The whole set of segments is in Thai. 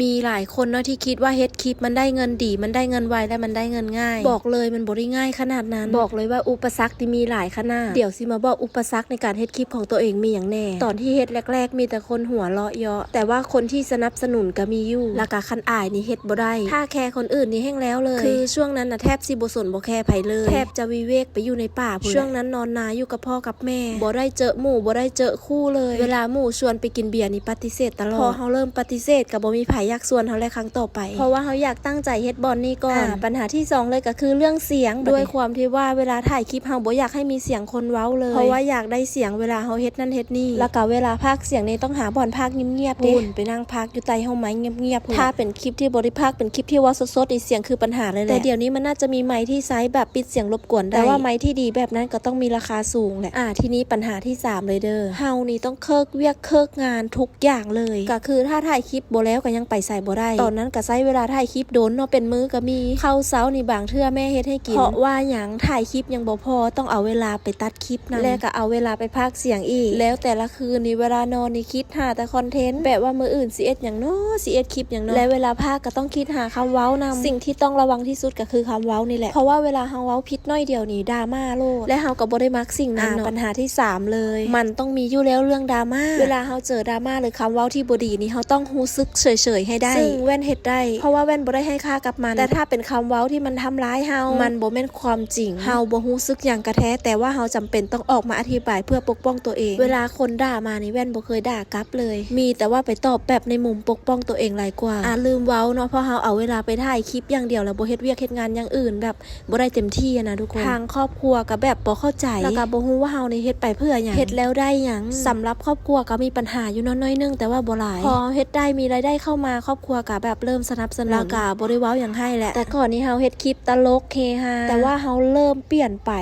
มีหลายคนเนาะที่คิดว่าเฮ็ดคลิปมันได้เงินดี มันได้เงินไวและมันได้เงินง่าย บอกเลยมันบ่ได้ง่ายขนาดนั้น บอกเลยว่าอุปสรรคที่มีหลายขนาด เดี๋ยวสิมาบอกอุปสรรคในการเฮ็ดคลิปของตัวเองมีอย่างแน่ ตอนที่เฮ็ดแรก ๆ มีแต่คนหัวเราะเยาะ แต่ว่าคนที่สนับสนุนก็มีอยู่แล้วก็คันอายนี่เฮ็ดบ่ได้ ถ้าแคร์คนอื่นนี่แห้งแล้วเลย คือช่วงนั้นน่ะแทบสิบ่สนบ่แคร์ไผเลย แทบจะวิเวกไปอยู่ในป่าพุ่นแหละช่วงนั้นนอนนาอยู่กับพ่อกับแม่บ่ได้เจอหมู่บ่ได้เจอคู่เลย เวลาหมู่ชวนไปกินเบียร์นี่ปฏิเสธตลอด พอเฮาเริ่มปฏิเสธก็บ่มีไผอยากชวนเฮาแล้วครั้งต่อไป เพราะว่าเฮาอยากตั้งใจเฮ็ดบอลนี่ก่อนปัญหาที่สองเลยก็คือเรื่องเสียงด้วยความที่ว่าเวลาถ่ายคลิปเฮาบ่อยากให้มีเสียงคนเว้าเลย เพราะว่าอยากได้เสียงเวลาเฮาเฮ็ดนั่นเฮ็ดนี่ แล้วก็เวลาพากย์เสียงนี่ต้องหาบอลพากย์เงียบๆเด้ไปนั่งพากย์อยู่ใต้ห้องไม้เงียบๆถ้าเป็นคลิปที่บ่ได้พากย์เป็นคลิปที่เว่าสดๆนี่เสียงคือปัญหาเลยแหละแต่เดี๋ยวนี้มันน่าจะมีไมค์ที่ไซส์แบบปิดเสียงรบกวนได้แต่ว่าไมค์ที่ดีแบบนั้นก็ต้องมีราคาสูงแหละอ่าทีนี้ปัญหาที่สามเลยเด้อเฮานี่ต้องเคิกเวียกเคิกงานทุกอย่างเลย ก็คือถ้าถ่ายคลิปบ่แล้วก็ยังไปใส่บ่ได้ตอนนั้นก็ใช้เวลาถ่ายคลิปโดนเนาะเป็นมือก็มีเข้าเช้านี่บางเทื่อแม่เฮ็ดให้กินเพราะว่าหยังถ่ายคลิปยังบ่พอต้องเอาเวลาไปตัดคลิปนะแล้วก็เอาเวลาไปพากย์เสียงอีก แล้วแต่ละคืนนี่เวลานอนนี่คิดหาแต่คอนเทนต์แบบว่ามืออื่นสิเอ็ดหยังเนาะสิเอ็ดคลิปหยังเนาะและเวลาพากย์ก็ต้องคิดหาคำเว้านำสิ่งที่ต้องระวังที่สุดก็คือคำเว้านี่แหละเพราะว่าเวลาเฮาเว้าผิดน้อยเดียวนี่ดราม่าโลดและเฮาก็บ่ได้มักสิ่งนั้นเนาะปัญหาที่สามเลย มันต้องมีอยู่แล้วเรื่องดราม่าเวลาเฮาเจอดราม่าหรือคำเว้าที่บ่ดีนี่เฮาต้องรู้สึกเฉยๆให้ได้ ซึ่งแว่นเฮ็ดได้ เพราะว่าแว่นบ่ได้ให้ค่ากับมัน แต่ถ้าเป็นคำเว้าที่มันทำร้ายเฮา มันบ่แม่นความจริง เฮาบ่รู้สึกหยังกระแท้ แต่ว่าเฮาจำเป็นต้องออกมาอธิบายเพื่อปกป้องตัวเอง เวลาคนด่ามานี่แว่นบ่เคยด่ากลับเลย มีแต่ว่าไปตอบแบบในมุมปกป้องตัวเองหลายกว่าอ่าลืมเว้าเนาะเพราะเฮาเอาเวลาไปถ่ายคลิปอย่างเดียวแล้วบ่เฮ็ดเวียกเฮ็ดงานอย่างอื่น แบบบ่ได้เต็มที่อะนะทุกคนทางครอบครัวก็แบบบ่เข้าใจแล้วก็บ่ฮู้ว่าเฮานี่เฮ็ดไปเพื่อหยังเฮ็ดแล้วได้หยังสำหรับครอบครัวก็มีปัญหาอยู่น้อยๆนึงแต่ว่าบ่หลายพอเฮ็ดได้มีรายได้เข้ามาครอบครัวก็แบบเริ่มสนับสนุนแล้วก็บ่ได้เว้าหยังให้แหละแต่ก่อนนี้เฮาเฮ็ดคลิปตลกเฮฮาแต่ว่าเฮาเริ่มเปลี่ยนไป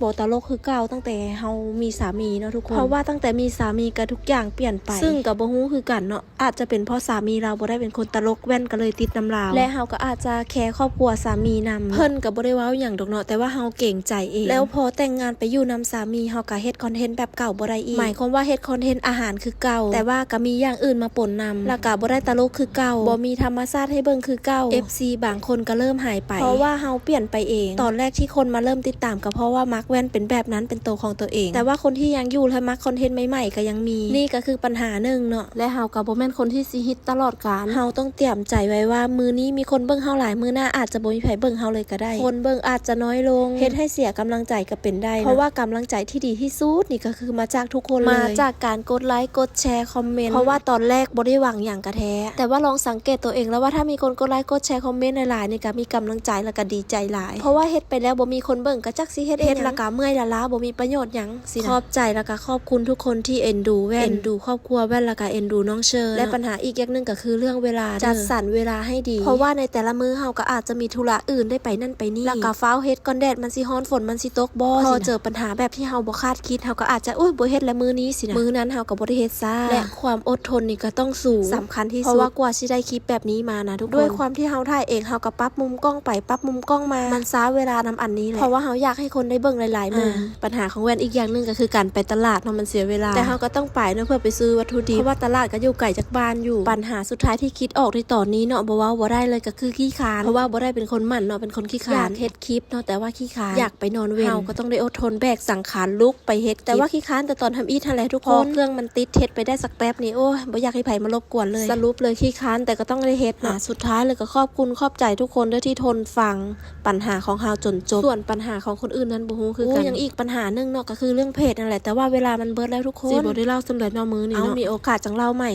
บ่ตลกคือเก่าตั้งแต่เฮามีสามีเนาะทุกคนเพราะว่าตั้งแต่มีสามีก็ทุกอย่างเปลี่ยนไป ซึ่งก็บ่ฮู้คือกันเนาะอาจจะเป็นเพราะสามีเราบ่ได้เป็นคนตลกแว่นก็เลยติดน้ำลาวและเฮาก็อาจจะแคร์ครอบครัวสามีนำเพิ่นก็บ่ได้เว้าหยังดอกเนาะแต่ว่าเฮาเก่งใจเองแล้วพอแต่งงานไปอยู่นำสามีเฮาก็เฮ็ดคอนเทนต์แบบเก่าบ่ได้อีกหมายความว่าเฮ็ดคอนเทนต์อาหารคือเก่าแต่ว่าก็มีอย่างอื่นมาปนนำแล้วก็บ่ได้ตลกคือเก่าบ่มีธรรมชาติให้เบิ่งคือเก่า FC บางคนก็เริ่มหายไป เพราะว่าเฮาเปลี่ยนไปเอง ตอนแรกที่คนมาเริ่มติดตามก็เพราะว่ามักแว่นเป็นแบบนั้นเป็นตัวของตัวเอง แต่ว่าคนที่ยังอยู่และมักคอนเทนต์ใหม่ๆก็ยังมี นี่ก็คือปัญหาหนึ่งเนาะ และเฮาก็บ่แม่นคนที่สิฮิตตลอดกาล เฮาต้องเตรียมใจไว้ว่ามือนี้มีคนเบิ่งเฮาหลายมือหน้าอาจจะบ่มีไผเบิ่งเฮาเลยก็ได้ คนเบิ่งอาจจะน้อยลงเฮ็ดให้เสียกำลังใจก็เป็นได้นะเพราะว่ากำลังใจที่ดีที่สุดนี่ก็คือมาจากทุกคนเลย มาจากการกดไลค์กดแชร์คอมเมนต์ เพราะว่าตอนแรกบ่ได้หวังอย่างกระแท้ แต่ว่าลองสังเกตตัวเองแล้วว่าถ้ามีคนกดไลค์กดแชร์คอมเมนต์หลายๆนี่ก็มีกำลังใจแล้วก็ดีใจหลาย เพราะว่าเฮ็ดไปแล้วบ่มีคนเบิ่งก็จักสิเฮ็ดเฮ็ดแล้วก็เมื่อยละล้าบ่มีประโยชน์หยังสินะขอบใจแล้วก็ขอบคุณทุกคนที่เอ็นดูแว่นเอ็นดูครอบครัวแว่นแล้วก็เอ็นดูน้องเชอร์และปัญหาอีกอย่างหนึงก็คือเรื่องเวลาจัดสรรเวลาให้ดี เพราะว่าในแต่ละมื้อเฮาก็อาจจะมีธุระอื่นได้ไปนั่นไปนี่แล้วก็ฟ้าวเฮ็ดก่อนแดดมันสิฮ้อนฝนมันสิตกบ่พอเจอปัญหาแบบที่เฮาบ่คาดคิดเฮาก็อาจจะอุ้ยบ่เฮ็ดแล้วมื้อนี้สินะมื้อนั้นเฮาก็บ่ได้เฮ็ดซ่าและความอดทนนี่ก็ต้องสูงสำคัญที่สุดเพราะว่ากว่าสิได้คลิปแบบนี้มานะทุกคนด้วยความที่เฮาถ่ายเองเฮาก็ปรับมุมกล้องไปปรับมุมกล้องมา มันซ้าเวลานำอันนี้แหละเพราะว่าเฮาอยากให้คนได้เบิ่งหลายๆมุมปัญหาของแวนอีกอย่างหนึงก็คือการไปตลาดเนาะมันเสียเวลา แต่เฮาก็ต้องไปเนาะเพื่อไปซื้อวัตถุดิบเพราะว่าตลาดก็อยู่ไกลจากบ้านอยู่ปัญหาสุดท้ายที่คิดออกในตอนนี้เนาะบ่เว่าบ่ได้เลยก็คือขี้คร้านเพราะว่าบ่ได้เป็นคนหมั่นเนาะเป็นคนขี้คร้านอยากเฮ็ดคลิปเนาะแต่ว่าขี้คร้านอยากไปนอนเว้นเฮาก็ต้องได้อดทนแบกสังขารลุกไปเฮ็ดแต่ว่าขี้คร้านแต่ตอนทำอีทันแหละทุกคนเครื่องมันติดเฮ็ดไปได้สักแป๊บนี่โอ้ยบ่อยากให้ไผมารบกวนเลยสรุปเลยขี้คร้านแต่ก็ต้องได้เฮ็ดเนาะสุดท้ายเลยก็ขอบคุณขอบใจทุกคนด้วยที่ทนฟังปัญหาของเฮาจนจบ ส่วนปัญหาของคนอื่นนั้นบ่ฮู้คือกันยังอีกปัญหาหนึงเนาะก็คือเรื่องเพจนั่นแหละแต่ว่าเวลามันเบิดแล้วทุกคนสิบ่ได้เล่าสำเร็จเนาะมื้อนี้เนาะมีโอกาสจังเล่าใหม่